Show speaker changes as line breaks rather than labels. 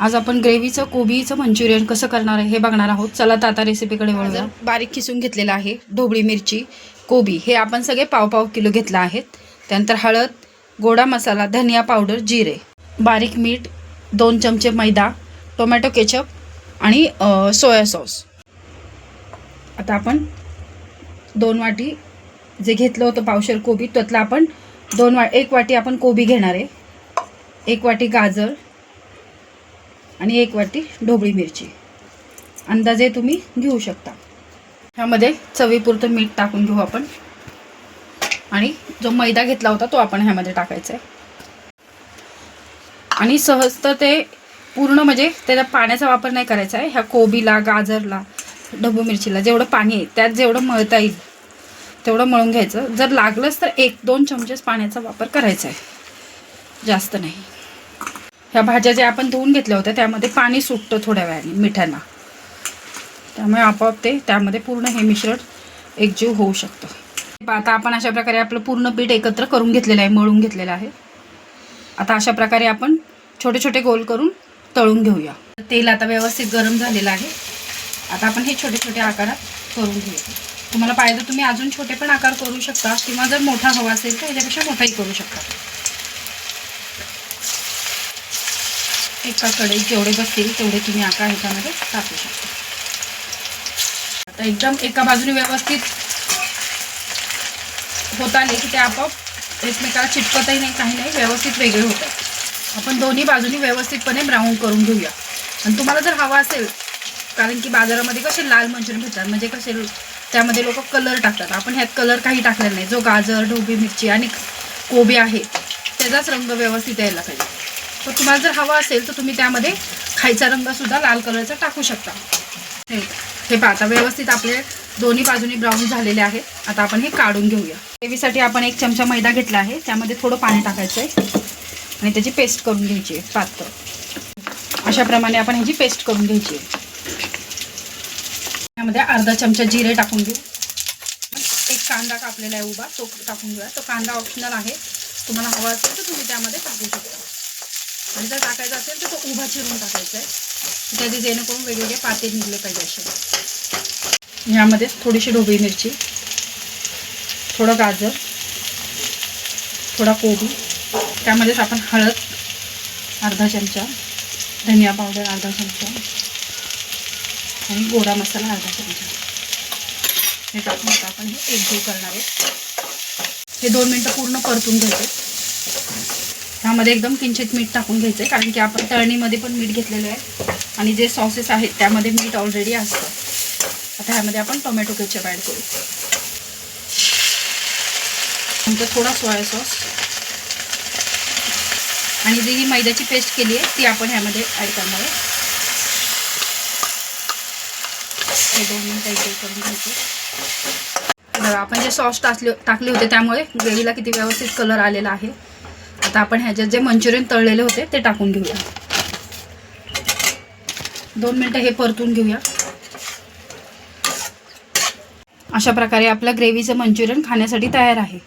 आज आपण ग्रेव्हीचं कोबीचं मंचुरियन कसं करणार आहे हे बघणार आहोत. चला तर आता रेसिपीकडे वळूया. बारीक किसून घेतलेलं आहे ढोबळी मिरची कोबी हे आपण सगळे पाव पाव किलो घेतलं आहेत. त्यानंतर हळद गोडा मसाला धनिया पावडर जिरे बारीक मीठ दोन चमचे मैदा टोमॅटो केचप आणि सोया सॉस. आता आपण दोन वाटी जे घेतलं होतं पावशेर कोबी त्यातलं आपण दोन वा एक वाटी आपण कोबी घेणार आहे. एक वाटी गाजर आणि एक वाटी ढोबळी मिरची. अंदाजे तुम्ही घेऊ शकता. ह्यामध्ये चवीपुरतं मीठ टाकून घेऊ आपण. आणि जो मैदा घेतला होता तो आपण ह्यामध्ये टाकायचा आहे. आणि सहज तर ते पूर्ण म्हणजे त्याचा पाण्याचा वापर नाही करायचा आहे. ह्या कोबीला गाजरला ढबू मिरचीला जेवढं पाणी आहे त्यात जेवढं मळता येईल तेवढं मळून घ्यायचं. जर लागलंच तर एक दोन चमचेच पाण्याचा वापर करायचा आहे. जास्त नाही. ह्या भाज्या ज्या आपण धुवून घेतल्या होत्या त्यामध्ये पाणी सुटतं थोड्या वेळाने मिठांना. त्यामुळे आपोआप ते त्यामध्ये पूर्ण हे मिश्रण एकजीव होऊ शकतं. आता आपण अशा प्रकारे आपलं पूर्ण पीठ एकत्र करून घेतलेलं आहे मळून घेतलेलं आहे. आता अशा प्रकारे आपण छोटे छोटे गोल करून तळून घेऊया. तेल आता व्यवस्थित गरम झालेलं आहे. आता आपण हे छोटे छोटे आकारात करून घेऊया. तुम्हाला पाहिजे तुम्ही अजून छोटे पण आकार करू शकता किंवा जर मोठा हवा असेल तर याच्यापेक्षा मोठाही करू शकता. एका जेवढे बसतील तेवढे तुम्ही आका ह्याच्यामध्ये टाकू शकता. आता एकदम एका बाजूने व्यवस्थित होत आले की ते आपोआप एकमेकाला चिटकतही नाही काही नाही व्यवस्थित वेगळे होतात. आपण दोन्ही बाजूनी व्यवस्थितपणे ब्राऊन करून घेऊया. आणि तुम्हाला जर हवा असेल कारण की बाजारामध्ये कसे लाल मंचुरियन भेटतात म्हणजे कसे त्यामध्ये लोक कलर टाकतात. आपण ह्यात कलर काही टाकलेला नाही. जो गाजर ढोबी मिरची आणि कोबी आहे त्याचाच रंग व्यवस्थित यायला पाहिजे. तर तुम्हाला जर हवा असेल तर तुम्ही त्यामध्ये खायचा रंगसुद्धा लाल कलरचा टाकू शकता. हे हे पहा आता व्यवस्थित आपले दोन्ही बाजूनी ब्राऊन झालेले आहेत. आता आपण हे काढून घेऊया. ग्रेव्हीसाठी आपण एक चमचा मैदा घेतला आहे. त्यामध्ये थोडं पाणी टाकायचं आहे आणि त्याची पेस्ट करून घ्यायची आहे पातळ. अशाप्रमाणे आपण ह्याची पेस्ट करून घ्यायची आहे. त्यामध्ये अर्धा चमचा जिरे टाकून घेऊ. एक कांदा कापलेला आहे उभा तो टाकून घेऊया. तो कांदा ऑप्शनल आहे. तुम्हाला हवा असेल तर तुम्ही त्यामध्ये टाकू शकता. आणि जर टाकायचा असेल तर तो उभा चिरून टाकायचा आहे. त्याचे जेणेकरून वेगवेगळे पाते निघले पाहिजे असे. यामध्येच थोडीशी ढोबळी मिरची थोडं गाजर थोडा कोबी त्यामध्येच आपण हळद अर्धा चमचा धनिया पावडर अर्धा चमचा आणि गोडा मसाला अर्धा चमचा. हे टाकून आपण हे एकजीव करणार आहे. हे दोन मिनटं पूर्ण परतून घ्यायचे. ह्यामध्ये एकदम किंचित मीठ टाकून घ्यायचं आहे कारण की आपण तळणीमध्ये पण मीठ घेतलेलं आहे. आणि जे सॉसेस आहेत त्यामध्ये मीठ ऑलरेडी असतं. आता ह्यामध्ये आपण टोमॅटो केचप ॲड करू. नंतर थोडा सोया सॉस आणि जी ही मैद्याची पेस्ट केली आहे ती आपण ह्यामध्ये ॲड करणार आहे हे दोन मिनटं करून घ्यायचे. बघा आपण जे सॉस टाकले टाकले होते त्यामुळे ग्रेव्हीला किती व्यवस्थित कलर आलेला आहे. आता आपण ह्याच्यात जे मंचुरियन तळलेले होते ते टाकून घेऊया. दोन मिनटं हे परतून घेऊया. अशा प्रकारे आपलं ग्रेव्हीचं मंचुरियन खाण्यासाठी तयार आहे.